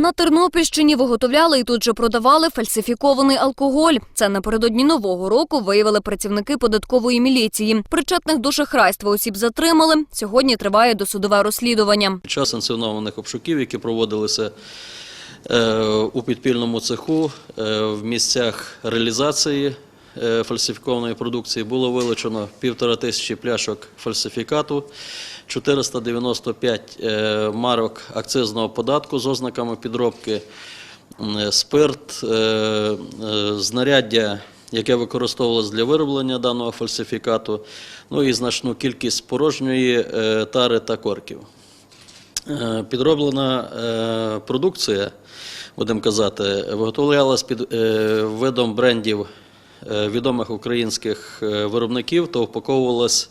На Тернопільщині виготовляли і тут же продавали фальсифікований алкоголь. Це напередодні нового року виявили працівники податкової міліції. Причетних до шахрайства осіб затримали. Сьогодні триває досудове розслідування. Під час санкціонованих обшуків, які проводилися е, у підпільному цеху е, в місцях реалізації фальсифікованої продукції, було вилучено півтора тисячі пляшок фальсифікату, 495 е, марок акцизного податку з ознаками підробки, спирт, е, е, знаряддя, яке використовувалось для вироблення даного фальсифікату, ну і значну кількість порожньої е, тари та корків. Е, Підроблена е, продукція, будемо казати, виготовлялась під е, видом брендів е, відомих українських е, виробників та упаковувалась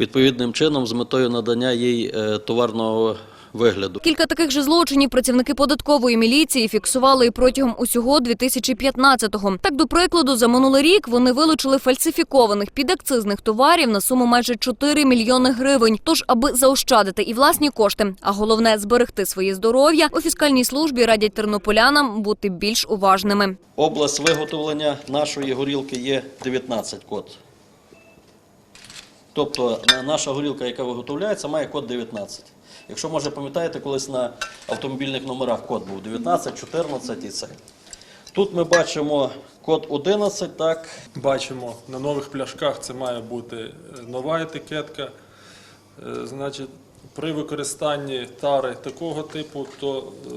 відповідним чином з метою надання їй е, товарного вигляду. Кілька таких же злочинів працівники податкової міліції фіксували і протягом усього 2015-го. Так, до прикладу, за минулий рік вони вилучили фальсифікованих підакцизних товарів на суму майже 4 мільйони гривень. Тож, аби заощадити і власні кошти, а головне зберегти своє здоров'я, у фіскальній службі радять тернополянам бути більш уважними. Область виготовлення нашої горілки є 19 код. Тобто наша горілка, яка виготовляється, має код 19. Якщо, може, пам'ятаєте, колись на автомобільних номерах код був 19, 14 і це. Тут ми бачимо код 11, так, Бачимо, на нових пляшках це має бути е, нова етикетка. Е, Значить, при використанні тари такого типу, то е,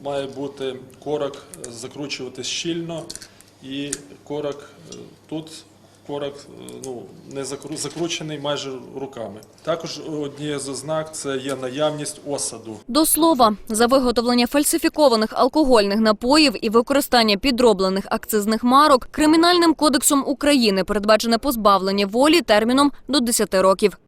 має бути корок закручуватись щільно, і корок тут корок е, ну, не закру- закручений майже руками. Також однією з ознак це є наявність осаду. До слова, за виготовлення фальсифікованих алкогольних напоїв і використання підроблених акцизних марок Кримінальним кодексом України передбачене позбавлення волі терміном до 10 років.